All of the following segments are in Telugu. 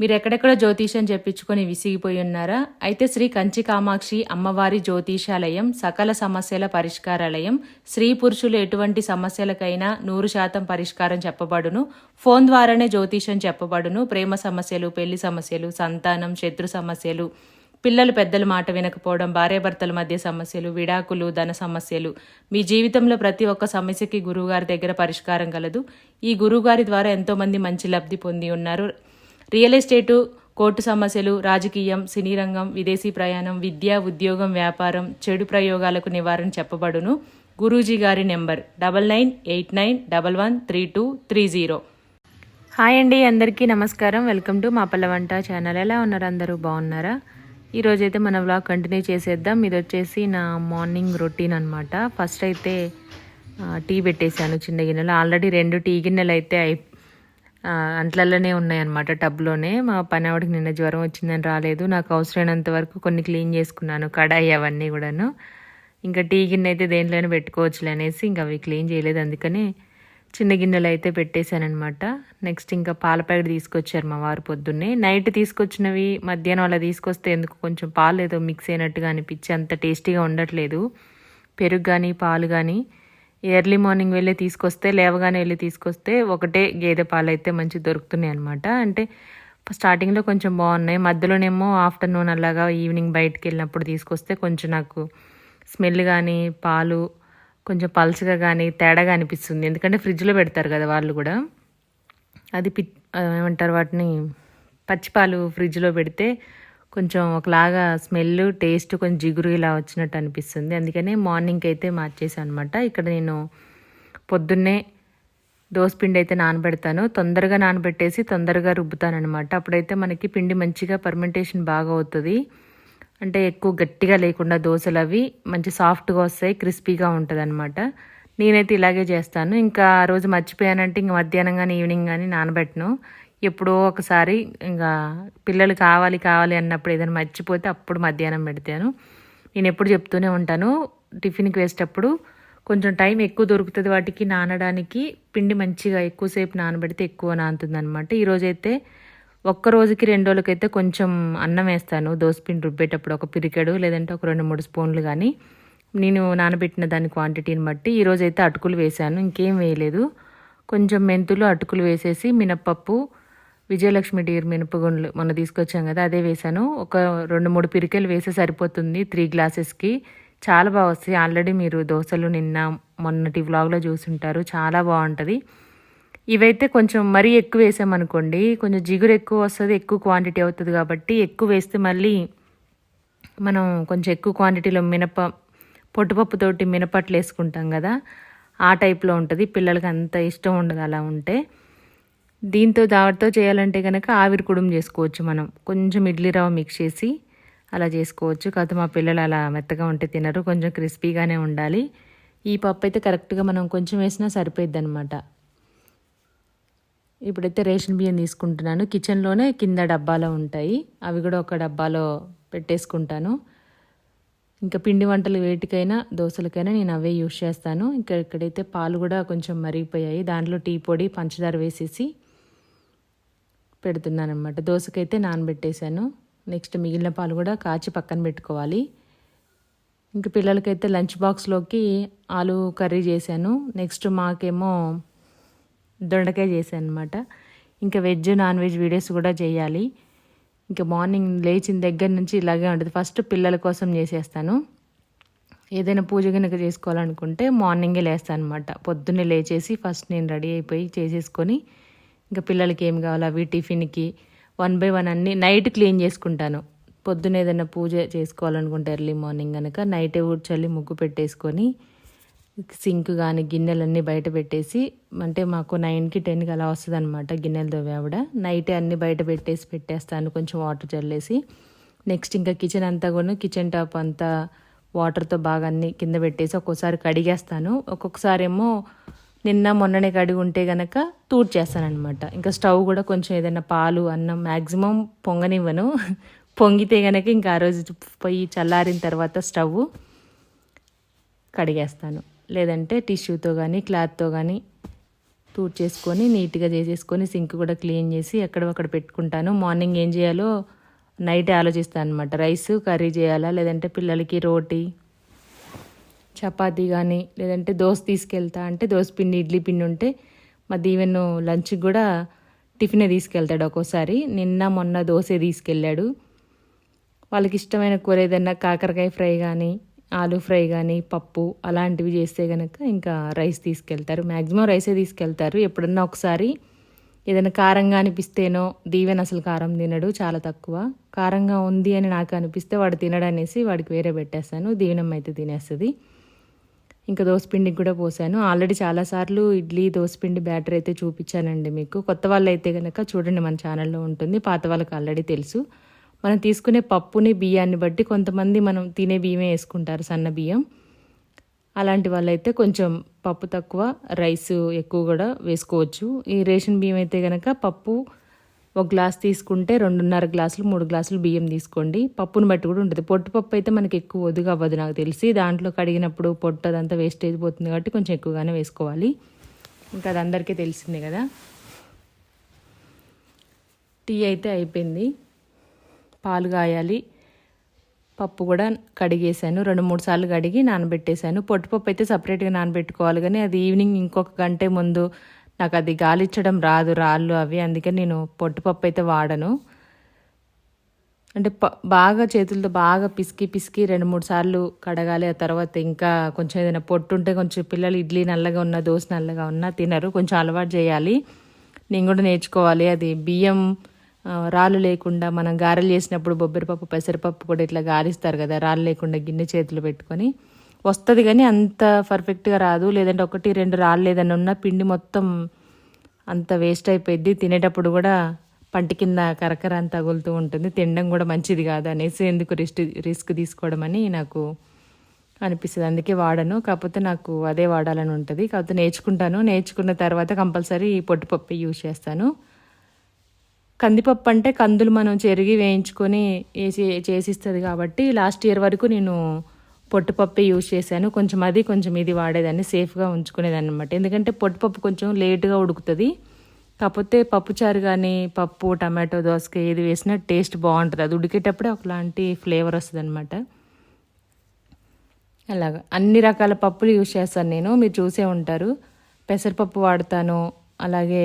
మీరు ఎక్కడెక్కడో జ్యోతిషం చెప్పించుకొని విసిగిపోయి ఉన్నారా? అయితే శ్రీ కంచి కామాక్షి అమ్మవారి జ్యోతిషాలయం సకల సమస్యల పరిష్కారాలయం స్త్రీ పురుషులు ఎటువంటి సమస్యలకైనా నూరు శాతం పరిష్కారం చెప్పబడును. ఫోన్ ద్వారానే జ్యోతిషం చెప్పబడును. ప్రేమ సమస్యలు పెళ్ళి సమస్యలు సంతానం శత్రు సమస్యలు పిల్లలు పెద్దల మాట వినకపోవడం భార్యాభర్తల మధ్య సమస్యలు విడాకులు ధన సమస్యలు. మీ జీవితంలో ప్రతి ఒక్క సమస్యకి గురువుగారి దగ్గర పరిష్కారం కలదు ఈ గురువుగారి ద్వారా ఎంతోమంది మంచి లబ్ధి పొంది ఉన్నారు. రియల్ ఎస్టేటు కోర్టు సమస్యలు రాజకీయం సినీ రంగం విదేశీ ప్రయాణం విద్య ఉద్యోగం వ్యాపారం చెడు ప్రయోగాలకు నివారణ చెప్పబడును. గురూజీ గారి number double nine eight nine double one three two three zero. Hi అండి అందరికీ నమస్కారం. వెల్కమ్ టు మా పల్లవంట ఛానల్. ఎలా ఉన్నారు అందరూ? బాగున్నారా? ఈరోజైతే మన వ్లాగ్ కంటిన్యూ చేసేద్దాం. ఇది వచ్చేసి నా మార్నింగ్ రొటీన్ అనమాట ఫస్ట్ అయితే టీ పెట్టేశాను చిన్న గిన్నెలో. ఆల్రెడీ రెండు టీ గిన్నెలు అయితే అయి అంట్లలోనే ఉన్నాయన్నమాట టబ్లోనే. మా పని ఆవిడకి నిన్న జ్వరం వచ్చిందని రాలేదు. నాకు అవసరమైనంత వరకు కొన్ని క్లీన్ చేసుకున్నాను కడాయి అవన్నీ కూడాను. ఇంకా టీ గిన్నె అయితే దేంట్లోనే పెట్టుకోవచ్చులే అనేసి ఇంకా అవి క్లీన్ చేయలేదు. అందుకని చిన్న గిన్నెలు అయితే పెట్టేశానమాట నెక్స్ట్ ఇంకా పాల ప్యాకెట్ తీసుకొచ్చారు మా వారు పొద్దున్నే. నైట్ తీసుకొచ్చినవి మధ్యాహ్నం అలా తీసుకొస్తే ఎందుకు కొంచెం పాలు ఏదో మిక్స్ అయినట్టుగా అనిపించి అంత టేస్టీగా ఉండట్లేదు. పెరుగు కానీ పాలు కానీ ఎర్లీ మార్నింగ్ వెళ్ళి తీసుకొస్తే లేవగానే వెళ్ళి తీసుకొస్తే ఒకటే గేదె పాలు అయితే మంచి దొరుకుతున్నాయి అనమాట అంటే స్టార్టింగ్లో కొంచెం బాగున్నాయి. మధ్యలోనేమో ఆఫ్టర్నూన్ అలాగా ఈవినింగ్ బయటకు వెళ్ళినప్పుడు తీసుకొస్తే కొంచెం నాకు స్మెల్ కానీ పాలు కొంచెం పల్చగా కానీ తేడాగా అనిపిస్తుంది. ఎందుకంటే ఫ్రిడ్జ్లో పెడతారు కదా వాళ్ళు కూడా. అది పి ఏమంటారు వాటిని? పచ్చిపాలు ఫ్రిడ్జ్లో పెడితే కొంచెం ఒకలాగా స్మెల్ టేస్ట్ కొంచెం జిగురు ఇలా వచ్చినట్టు అనిపిస్తుంది. అందుకనే మార్నింగ్కి అయితే మార్చేసాను అనమాట ఇక్కడ నేను పొద్దున్నే దోసపిండి అయితే నానబెడతాను. తొందరగా నానబెట్టేసి తొందరగా రుబ్బుతాను అనమాట అప్పుడైతే మనకి పిండి మంచిగా పర్మెంటేషన్ బాగా అవుతుంది. అంటే ఎక్కువ గట్టిగా లేకుండా దోశలు అవి మంచి సాఫ్ట్గా వస్తాయి క్రిస్పీగా ఉంటుంది అనమాట నేనైతే ఇలాగే చేస్తాను. ఇంకా ఆ రోజు మర్చిపోయానంటే ఇంక మధ్యాహ్నం కానీ ఈవినింగ్ కానీ నానబెట్టను. ఎప్పుడో ఒకసారి ఇంకా పిల్లలు కావాలి కావాలి అన్నప్పుడు ఏదైనా మర్చిపోతే అప్పుడు మధ్యాహ్నం పెడతాను. నేను ఎప్పుడు చెప్తూనే ఉంటాను టిఫిన్కి వేసేటప్పుడు కొంచెం టైం ఎక్కువ దొరుకుతుంది వాటికి నానడానికి పిండి మంచిగా ఎక్కువసేపు నానబెడితే ఎక్కువ నానుతుంది అనమాట ఈరోజైతే ఒక్క రోజుకి రెండు రోజులకైతే కొంచెం అన్నం వేస్తాను. దోసపిండి రుబ్బేటప్పుడు ఒక పిరికెడు లేదంటే ఒక రెండు మూడు స్పూన్లు కానీ నేను నానబెట్టిన దాని క్వాంటిటీని బట్టి ఈరోజైతే అటుకులు వేశాను. ఇంకేం వేయలేదు. కొంచెం మెంతులు అటుకులు వేసేసి మినప్పప్పు విజయలక్ష్మి డీర్ మినపగుండ్లు మొన్న తీసుకొచ్చాం కదా అదే వేశాను. ఒక రెండు మూడు పిరికెలు వేస్తే సరిపోతుంది త్రీ గ్లాసెస్కి. చాలా బాగా వస్తాయి. ఆల్రెడీ మీరు దోశలు నిన్న మొన్నటి వ్లాగ్లో చూసుంటారు. చాలా బాగుంటుంది. ఇవైతే కొంచెం మరీ ఎక్కువ వేసామనుకోండి కొంచెం జిగురు ఎక్కువ వస్తుంది ఎక్కువ క్వాంటిటీ అవుతుంది కాబట్టి ఎక్కువ వేస్తే మళ్ళీ మనం కొంచెం ఎక్కువ క్వాంటిటీలో మినప పొట్టుపప్పుతోటి మినపట్లు వేసుకుంటాం కదా ఆ టైప్లో ఉంటుంది. పిల్లలకి అంత ఇష్టం ఉండదు అలా ఉంటే. దీంతో దావతో చేయాలంటే కనుక ఆవిరి కుడుం చేసుకోవచ్చు మనం. కొంచెం ఇడ్లీ రవ్వ మిక్స్ చేసి అలా చేసుకోవచ్చు. కాదు మా పిల్లలు అలా మెత్తగా ఉంటే తినరు. కొంచెం క్రిస్పీగానే ఉండాలి. ఈ పప్పు అయితే కరెక్ట్గా మనం కొంచెం వేసినా సరిపోయిద్ది అనమాట ఇప్పుడైతే రేషన్ బియ్యం తీసుకుంటున్నాను. కిచెన్లోనే కింద డబ్బాలో ఉంటాయి. అవి కూడా ఒక డబ్బాలో పెట్టేసుకుంటాను. ఇంకా పిండి వంటలు వేటికైనా దోశలకైనా నేను అవే యూస్ చేస్తాను. ఇంకా ఇక్కడైతే పాలు కూడా కొంచెం మరిగిపోయాయి. దాంట్లో టీ పొడి పంచదార వేసేసి పెడుతున్నాను అనమాట దోశకైతే నానబెట్టేశాను. నెక్స్ట్ మిగిలిన పాలు కూడా కాచి పక్కన పెట్టుకోవాలి. ఇంక పిల్లలకైతే లంచ్ బాక్స్లోకి ఆలు కర్రీ చేశాను. నెక్స్ట్ మాకేమో దొండకాయ చేశాను అనమాట ఇంకా వెజ్ నాన్ వెజ్ వీడియోస్ కూడా చేయాలి. ఇంకా మార్నింగ్ లేచిన దగ్గర నుంచి ఇలాగే ఉంటుంది. ఫస్ట్ పిల్లల కోసం చేసేస్తాను. ఏదైనా పూజ కనుక చేసుకోవాలనుకుంటే మార్నింగే లేస్తాను అనమాట పొద్దున్నే లేచేసి ఫస్ట్ నేను రెడీ అయిపోయి చేసేసుకొని ఇంకా పిల్లలకి ఏం కావాలో అవి టిఫిన్కి వన్ బై వన్ అన్ని నైట్ క్లీన్ చేసుకుంటాను. పొద్దున్న ఏదైనా పూజ చేసుకోవాలనుకుంటే ఎర్లీ మార్నింగ్ కనుక నైటే ఊడ్చల్లి ముగ్గు పెట్టేసుకొని సింక్ కానీ గిన్నెలన్నీ బయట పెట్టేసి అంటే మాకు నైన్కి టెన్కి అలా వస్తుంది అనమాట గిన్నెలు తోవి ఆవిడ. నైటే అన్నీ బయట పెట్టేసి పెట్టేస్తాను కొంచెం వాటర్ చల్లేసి. నెక్స్ట్ ఇంకా కిచెన్ అంతా కూడా కిచెన్ టాప్ అంతా వాటర్తో బాగా అన్ని కింద పెట్టేసి ఒక్కోసారి కడిగేస్తాను. ఒక్కొక్కసారి ఏమో నిన్న మొన్ననే కడిగి ఉంటే గనక తూడ్ చేస్తానమాట ఇంకా స్టవ్ కూడా కొంచెం ఏదైనా పాలు అన్నం మ్యాక్సిమం పొంగనివ్వను. పొంగితే గనక ఇంకా ఆ రోజు పొయ్యి చల్లారిన తర్వాత స్టవ్ కడిగేస్తాను. లేదంటే టిష్యూతో కానీ క్లాత్తో కానీ తూడ్ చేసుకొని నీట్గా చేసేసుకొని సింక్ కూడా క్లీన్ చేసి ఎక్కడొక్కడ పెట్టుకుంటాను. మార్నింగ్ ఏం చేయాలో నైట్ ఆలోచిస్తాను అనమాట రైస్ కర్రీ చేయాలా లేదంటే పిల్లలకి రోటీ చపాతీ కానీ లేదంటే దోశ తీసుకెళ్తా అంటే దోశ పిండి ఇడ్లీ పిండి ఉంటే మా దీవెను లంచ్కి కూడా టిఫినే తీసుకెళ్తాడు ఒక్కోసారి. నిన్న మొన్న దోశ తీసుకెళ్ళాడు. వాళ్ళకి ఇష్టమైన కూర ఏదైనా కాకరకాయ ఫ్రై కానీ ఆలు ఫ్రై కానీ పప్పు అలాంటివి చేస్తే కనుక ఇంకా రైస్ తీసుకెళ్తారు. మ్యాక్సిమం రైసే తీసుకెళ్తారు. ఎప్పుడన్నా ఒకసారి ఏదైనా కారంగా అనిపిస్తేనో దీవెన్ అసలు కారం తినడు చాలా తక్కువ. కారంగా ఉంది అని నాకు అనిపిస్తే వాడు తినడనేసి వాడికి వేరే పెట్టేస్తాను. దీవెనమ్మ అయితే తినేస్తుంది. ఇంకా దోసపిండికి కూడా పోసాను. ఆల్రెడీ చాలాసార్లు ఇడ్లీ దోసపిండి బ్యాటర్ అయితే చూపించానండి మీకు. కొత్త వాళ్ళు అయితే కనుక చూడండి మన ఛానల్లో ఉంటుంది. పాత వాళ్ళకి ఆల్రెడీ తెలుసు. మనం తీసుకునే పప్పుని బియ్యాన్ని బట్టి కొంతమంది మనం తినే బియ్యమే వేసుకుంటారు సన్న బియ్యం. అలాంటి వాళ్ళైతే కొంచెం పప్పు తక్కువ రైస్ ఎక్కువ కూడా వేసుకోవచ్చు. ఈ రేషన్ బియ్యం అయితే కనుక పప్పు ఒక గ్లాస్ తీసుకుంటే రెండున్నర గ్లాసులు మూడు గ్లాసులు బియ్యం తీసుకోండి. పప్పును బట్టి కూడా ఉంటుంది. పొట్టుపప్పు అయితే మనకి ఎక్కువ ఒదుగు అవ్వదు నాకు తెలిసి. దాంట్లో కడిగినప్పుడు పొట్టు అదంతా వేస్టేజ్ పోతుంది కాబట్టి కొంచెం ఎక్కువగానే వేసుకోవాలి. ఇంకా అది అందరికీ తెలిసిందే కదా. టీ అయితే అయిపోయింది. పాలు కాయాలి. పప్పు కూడా కడిగేసాను రెండు మూడు సార్లు కడిగి నానబెట్టేశాను. పొట్టుపప్పు అయితే సపరేట్గా నానబెట్టుకోవాలి. కానీ అది ఈవినింగ్ ఇంకొక గంటే ముందు నాకు అది గాలిచ్చడం రాదు రాళ్ళు అవి. అందుకే నేను పొట్టుపప్పు అయితే వాడను. అంటే ప బాగా చేతులతో బాగా పిసికి పిసికి రెండు మూడు సార్లు కడగాలి. ఆ తర్వాత ఇంకా కొంచెం ఏదైనా పొట్టు ఉంటే కొంచెం పిల్లలు ఇడ్లీ నల్లగా ఉన్న దోశ నల్లగా ఉన్నా తినరు. కొంచెం అలవాటు చేయాలి. నేను కూడా నేర్చుకోవాలి. అది బియ్యం రాళ్ళు లేకుండా మనం గారెలు చేసినప్పుడు బొబ్బరిపప్పు పెసరపప్పు కూడా ఇట్లా గాలిస్తారు కదా రాళ్ళు లేకుండా గిన్నె చేతులు పెట్టుకొని. వస్తుంది కానీ అంత పర్ఫెక్ట్గా రాదు. లేదంటే ఒకటి రెండు రాళ్ళు ఏదైనా పిండి మొత్తం అంత వేస్ట్ అయిపోయింది తినేటప్పుడు కూడా పంటి కింద కరకర అని తగులుతూ ఉంటుంది. తినడం కూడా మంచిది కాదు అనేసి ఎందుకు రిస్క్ రిస్క్ తీసుకోవడం అని నాకు అనిపిస్తుంది. అందుకే వాడను. కాకపోతే నాకు అదే వాడాలని ఉంటుంది. కాకపోతే నేర్చుకుంటాను. నేర్చుకున్న తర్వాత కంపల్సరీ పొట్టుపప్పు యూజ్ చేస్తాను. కందిపప్పు అంటే కందులు మనం చెరిగి వేయించుకొని వేసి చేసిస్తుంది కాబట్టి లాస్ట్ ఇయర్ వరకు నేను పొట్టుపప్పు యూజ్ చేశాను. కొంచెం అది కొంచెం ఇది వాడేదాన్ని సేఫ్గా ఉంచుకునేదాన్ని అనమాట ఎందుకంటే పొట్టుపప్పు కొంచెం లేటుగా ఉడుకుతుంది. కాకపోతే పప్పుచారు కానీ పప్పు టమాటో దోసకాయ ఏది వేసినా టేస్ట్ బాగుంటుంది. అది ఉడికేటప్పుడే ఒకలాంటి ఫ్లేవర్ వస్తుంది అనమాట అలాగా. అన్ని రకాల పప్పులు యూజ్ చేస్తాను నేను. మీరు చూసే ఉంటారు. పెసరపప్పు వాడతాను. అలాగే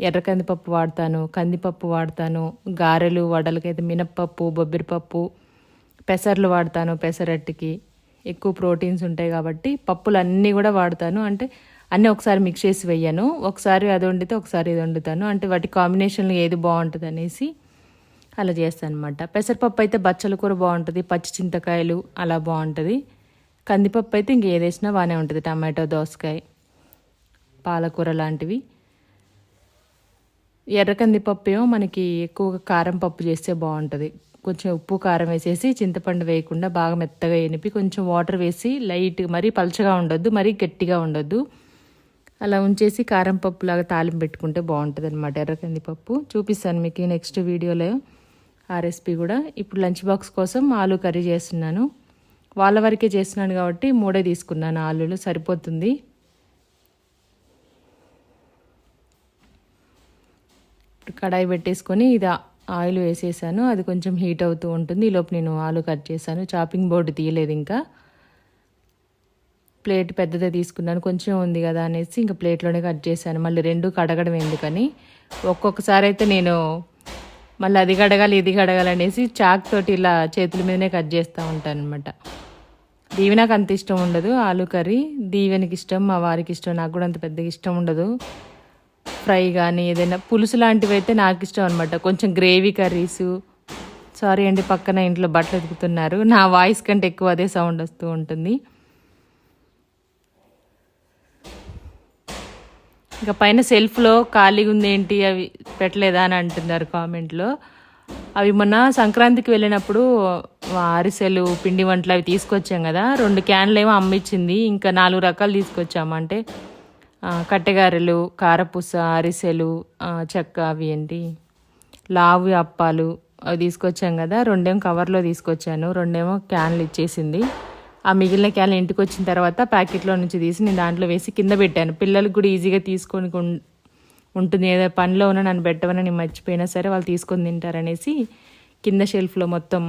ఎర్ర కందిపప్పు వాడతాను. కందిపప్పు వాడతాను. గారెలు వడలకైతే మినప్పప్పు బొబ్బరిపప్పు పెసర్లు వాడతాను పెసరట్టుకి. ఎక్కువ ప్రోటీన్స్ ఉంటాయి కాబట్టి పప్పులు అన్నీ కూడా వాడతాను. అంటే అన్నీ ఒకసారి మిక్స్ చేసి వెయ్యను ఒకసారి అది వండితే ఒకసారి ఇది వండుతాను. అంటే వాటి కాంబినేషన్లో ఏది బాగుంటుంది అనేసి అలా చేస్తాను అనమాట పెసరపప్పు అయితే బచ్చల కూర బాగుంటుంది పచ్చి చింతకాయలు అలా బాగుంటుంది. కందిపప్పు అయితే ఇంక ఏది వేసినా బాగానే ఉంటుంది. టమాటో దోసకాయ పాలకూర లాంటివి. ఎర్ర కందిపప్పు ఏమో మనకి ఎక్కువగా కారం పప్పు చేస్తే బాగుంటుంది. కొంచెం ఉప్పు కారం వేసేసి చింతపండు వేయకుండా బాగా మెత్తగా ఎనిపి కొంచెం వాటర్ వేసి లైట్ మరీ పలచగా ఉండొద్దు మరీ గట్టిగా ఉండొద్దు. అలా ఉంచేసి కారం పప్పు లాగా తాలింపు పెట్టుకుంటే బాగుంటుంది అనమాట ఎర్ర కందిపప్పు చూపిస్తాను మీకు నెక్స్ట్ వీడియోలో ఆ రెసిపీ కూడా. ఇప్పుడు లంచ్ బాక్స్ కోసం ఆలు కర్రీ చేస్తున్నాను. వాళ్ళ వరకే చేస్తున్నాను కాబట్టి మూడే తీసుకున్నాను ఆలులు సరిపోతుంది. ఇప్పుడు కడాయి పెట్టేసుకొని ఇది ఆయిల్ వేసేసాను. అది కొంచెం హీట్ అవుతూ ఉంటుంది. ఈలోపు నేను ఆలు కట్ చేశాను. చాపింగ్ బోర్డు తీయలేదు ఇంకా. ప్లేట్ పెద్దదే తీసుకున్నాను. కొంచెం ఉంది కదా అనేసి ఇంకా ప్లేట్లోనే కట్ చేశాను. మళ్ళీ రెండు కడగడం ఎందుకని? ఒక్కొక్కసారి అయితే నేను మళ్ళీ అది కడగాలి ఇది కడగాలి అనేసి చాక్ తోటి ఇలా చేతుల మీదనే కట్ చేస్తూ ఉంటాను అనమాట నాకు అంత ఇష్టం ఉండదు. ఆలు కర్రీ దీవెనికి ఇష్టం మా వారికి ఇష్టం నాకు కూడా అంత పెద్దగా ఇష్టం ఉండదు. ఫ్రై కానీ ఏదైనా పులుసు లాంటివి అయితే నాకు ఇష్టం అనమాట కొంచెం గ్రేవీ కర్రీస్. సారీ అండి పక్కన ఇంట్లో బట్టలు ఎదుగుతున్నారు నా వాయిస్ కంటే ఎక్కువ అదే సౌండ్ వస్తూ ఉంటుంది. ఇంకా పైన సెల్ఫ్లో ఖాళీగా ఉంది ఏంటి అవి పెట్టలేదా అని అంటున్నారు కామెంట్లో. అవి మొన్న సంక్రాంతికి వెళ్ళినప్పుడు అరిసెలు పిండి వంటలు అవి తీసుకొచ్చాం కదా. రెండు క్యాన్లు ఏమో అమ్మిచ్చింది. ఇంకా నాలుగు రకాలు తీసుకొచ్చాము అంటే కట్టెగారెలు కారపూస అరిసెలు చెక్క అవి ఏంటి? లావు అప్పాలు అవి తీసుకొచ్చాం కదా రెండేమో కవర్లో తీసుకొచ్చాను రెండేమో క్యాన్లు ఇచ్చేసింది. ఆ మిగిలిన క్యాన్ ఇంటికి వచ్చిన తర్వాత ప్యాకెట్లో నుంచి తీసి నేను దాంట్లో వేసి కింద పెట్టాను. పిల్లలకు కూడా ఈజీగా తీసుకొని ఉంటుంది. ఏదో పనిలో ఉన్న నన్ను పెట్టమని నేను మర్చిపోయినా సరే వాళ్ళు తీసుకొని తింటారనేసి కింద షెల్ఫ్లో మొత్తం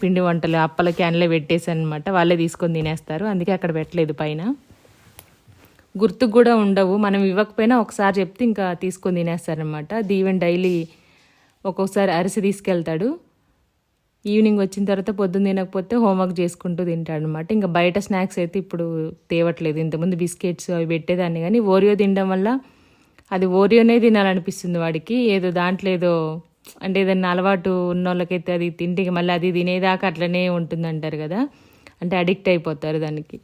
పిండి వంటలు అప్పల క్యాన్లే పెట్టేసాను అనమాట వాళ్ళే తీసుకొని తినేస్తారు. అందుకే అక్కడ పెట్టలేదు పైన. గుర్తుకు కూడా ఉండవు. మనం ఇవ్వకపోయినా ఒకసారి చెప్తే ఇంకా తీసుకొని తినేస్తారనమాట దీవెన్ డైలీ ఒక్కొక్కసారి అరిసి తీసుకెళ్తాడు. ఈవినింగ్ వచ్చిన తర్వాత పొద్దున్న తినకపోతే హోంవర్క్ చేసుకుంటూ తింటాడు అనమాట ఇంకా బయట స్నాక్స్ అయితే ఇప్పుడు తేవట్లేదు. ఇంతకుముందు బిస్కెట్స్ అవి పెట్టేదాన్ని. కానీ ఓరియో తినడం వల్ల అది ఓరియోనే తినాలనిపిస్తుంది వాడికి. ఏదో దాంట్లో ఏదో అంటే ఏదైనా అలవాటు ఉన్న వాళ్ళకైతే అది తింటే మళ్ళీ అది తినేదాకా అట్లనే ఉంటుంది అంటారు కదా. అంటే అడిక్ట్ అయిపోతారు దానికి.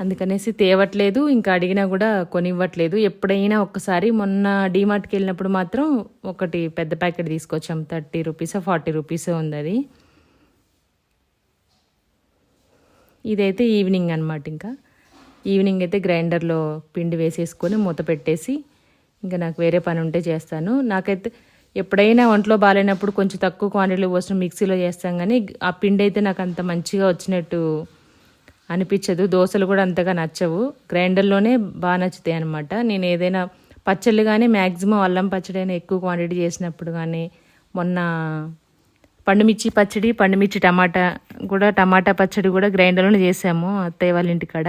అందుకనేసి తేవట్లేదు ఇంకా అడిగినా కూడా కొనివ్వట్లేదు. ఎప్పుడైనా ఒక్కసారి మొన్న డీమార్ట్కి వెళ్ళినప్పుడు మాత్రం ఒకటి పెద్ద ప్యాకెట్ తీసుకొచ్చాం. థర్టీ రూపీస్ ఫార్టీ రూపీస్ ఉంది అది ఇదైతే ఈవినింగ్ అనమాట ఇంకా. ఈవినింగ్ అయితే గ్రైండర్లో పిండి వేసేసుకొని మూత పెట్టేసి ఇంకా నాకు వేరే పని ఉంటే చేస్తాను. నాకైతే ఎప్పుడైనా ఒంట్లో బాగాలేనప్పుడు కొంచెం తక్కువ క్వాంటిటీలో పోసిన మిక్సీలో చేస్తాం కానీ ఆ పిండి అయితే నాకు అంత మంచిగా వచ్చినట్టు అనిపించదు. దోశలు కూడా అంతగా నచ్చవు. గ్రైండర్లోనే బాగా నచ్చుతాయి అనమాట నేను ఏదైనా పచ్చళ్ళు కానీ మ్యాక్సిమం అల్లం పచ్చడి అయినా ఎక్కువ క్వాంటిటీ చేసినప్పుడు కానీ మొన్న పండుమిర్చి పచ్చడి పండుమిర్చి టమాటా కూడా టమాటా పచ్చడి కూడా గ్రైండర్లోనే చేసాము అత్తయ్య వాళ్ళ ఇంటికాడ.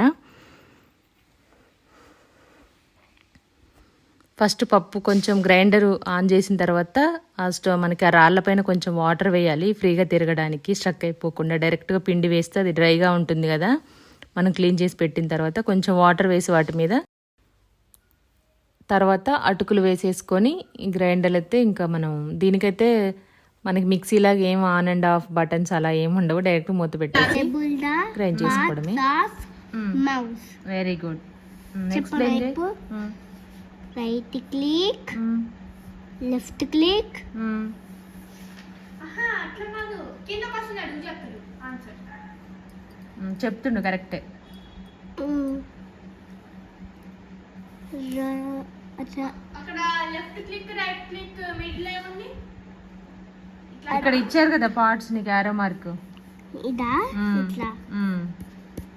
ఫస్ట్ పప్పు కొంచెం గ్రైండర్ ఆన్ చేసిన తర్వాత ఆ స్టవ్ మనకి ఆ రాళ్ళపైన కొంచెం వాటర్ వేయాలి. ఫ్రీగా తిరగడానికి స్ట్రక్ అయిపోకుండా డైరెక్ట్గా పిండి వేస్తే అది డ్రైగా ఉంటుంది కదా. మనం క్లీన్ చేసి పెట్టిన తర్వాత కొంచెం వాటర్ వేసి వాటి మీద తర్వాత అటుకులు వేసేసుకొని ఈ గ్రైండర్ అయితే ఇంకా మనం దీనికైతే మనకి మిక్సీలాగా ఏం ఆన్ అండ్ ఆఫ్ బటన్స్ అలా ఏం ఉండవు. డైరెక్ట్ మూత పెట్టేసి గ్రైండ్ చేసుకోవడమే. వెరీ గుడ్ చెప్పు Right click, left click. చెప్తుండు. కరెక్టే Mm. Ra- ra- ఇక్కడ ఇచ్చారు కదా పార్ట్స్ నీకు ఆరో మార్క్ ఇదా? ఇట్లా.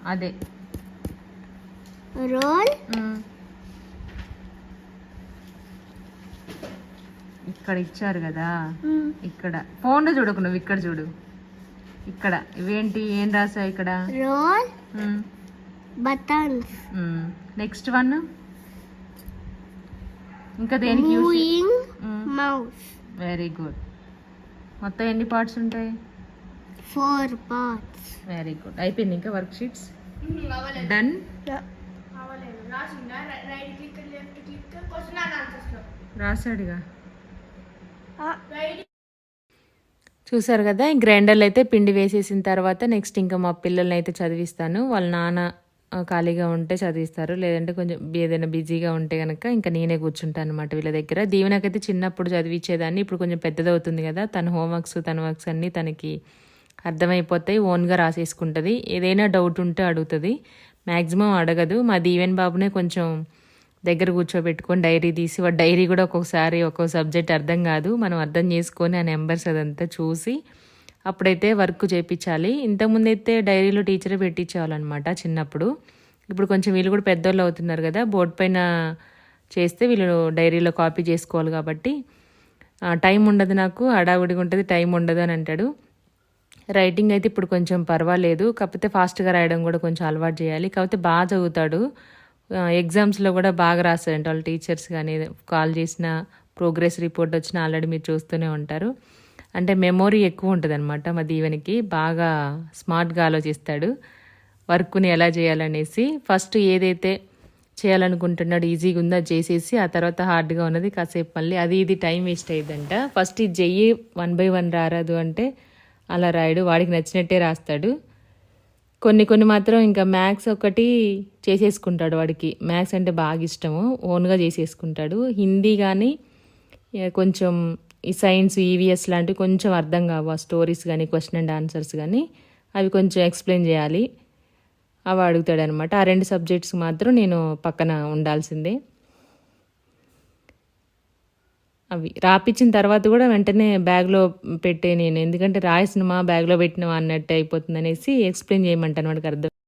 అదే. రోల్ ఇక్కడ ఇచ్చారు కదా. ఇక్కడ. ఫోన్లో చూడకు నువ్వు ఇక్కడ చూడు. ఇక్కడ. ఇవేంటి ఏం రాసా ఇక్కడ? రోల్ బటన్స్ నెక్స్ట్ వన్ ఇంకా దేనికి use moving mouse very good మొత్తం ఎన్ని పార్ట్స్ ఉంటాయి? ఫోర్ పార్ట్స్ వెరీ గుడ్ అయిపోయింది ఇంకా వర్క్ షీట్స్ డన్ రాశాడుగా. చూసారు కదా ఈ గ్రైండర్లో అయితే పిండి వేసేసిన తర్వాత నెక్స్ట్ ఇంకా మా పిల్లల్ని అయితే చదివిస్తాను. వాళ్ళ నాన్న ఖాళీగా ఉంటే చదివిస్తారు. లేదంటే కొంచెం ఏదైనా బిజీగా ఉంటే కనుక ఇంకా నేనే కూర్చుంటాను అనమాట వీళ్ళ దగ్గర. దీవెనకైతే చిన్నప్పుడు చదివించేదాన్ని ఇప్పుడు కొంచెం పెద్దదవుతుంది కదా. తన హోంవర్క్స్ తన వర్క్స్ అన్నీ తనకి అర్థమైపోతాయి ఓన్గా రాసేసుకుంటుంది. ఏదైనా డౌట్ ఉంటే అడుగుతుంది. మ్యాక్సిమం అడగదు. మా దీవెన్ బాబునే కొంచెం దగ్గర కూర్చోబెట్టుకొని డైరీ తీసి వాడు డైరీ కూడా ఒక్కొక్కసారి ఒక్కొక్క సబ్జెక్ట్ అర్థం కాదు. మనం అర్థం చేసుకొని ఆ నెంబర్స్ అదంతా చూసి అప్పుడైతే వర్క్ చేయించాలి ఇంతకుముందు అయితే డైరీలో టీచరే పెట్టించేవాళ్ళనమాట చిన్నప్పుడు. ఇప్పుడు కొంచెం వీళ్ళు కూడా పెద్దోళ్ళు అవుతున్నారు కదా బోర్డు పైన చేస్తే వీళ్ళు డైరీలో కాపీ చేసుకోవాలి కాబట్టి. టైం ఉండదు నాకు హడావిడిగా ఉంటుంది టైం ఉండదు అని అంటాడు. రైటింగ్ అయితే ఇప్పుడు కొంచెం పర్వాలేదు. కాకపోతే ఫాస్ట్గా రాయడం కూడా కొంచెం అలవాటు చేయాలి. కాకపోతే బాగా చదువుతాడు. ఎగ్జామ్స్లో కూడా బాగా రాస్తాడంట వాళ్ళు టీచర్స్ కానీ కాల్ చేసిన ప్రోగ్రెస్ రిపోర్ట్ వచ్చిన ఆల్రెడీ మీరు చూస్తూనే ఉంటారు. అంటే మెమొరీ ఎక్కువ ఉంటుంది అనమాట మా దీవెనికి. బాగా స్మార్ట్గా ఆలోచిస్తాడు. వర్క్ని ఎలా చేయాలనేసి ఫస్ట్ ఏదైతే చేయాలనుకుంటున్నాడు ఈజీగా ఉందో చేసేసి ఆ తర్వాత హార్డ్గా ఉన్నది కాసేపు మళ్ళీ అది ఇది టైం వేస్ట్ అయ్యిందంట ఫస్ట్ ఇది చెయ్యి వన్ బై వన్ రారాదు అంటే అలా రాయడు. వాడికి నచ్చినట్టే రాస్తాడు. కొన్ని కొన్ని మాత్రం ఇంకా మ్యాథ్స్ ఒకటి చేసేసుకుంటాడు వాడికి. మ్యాథ్స్ అంటే బాగా ఇష్టము. ఓన్గా చేసేసుకుంటాడు. హిందీ కానీ కొంచెం ఈ సైన్స్ ఈవీఎస్ లాంటివి కొంచెం అర్థం కావు. ఆ స్టోరీస్ కానీ క్వశ్చన్ అండ్ ఆన్సర్స్ కానీ అవి కొంచెం ఎక్స్ప్లెయిన్ చేయాలి. అవి అడుగుతాడనమాట ఆ రెండు సబ్జెక్ట్స్ మాత్రం నేను పక్కన ఉండాల్సిందే. అవి రాపిచ్చిన తర్వాత కూడా వెంటనే బ్యాగ్లో పెట్టే నేను. ఎందుకంటే రాయసినమా బ్యాగ్లో పెట్టినవా అన్నట్టు అయిపోతుంది అనేసి ఎక్స్ప్లెయిన్ చేయమంటాను వాడికి అర్థం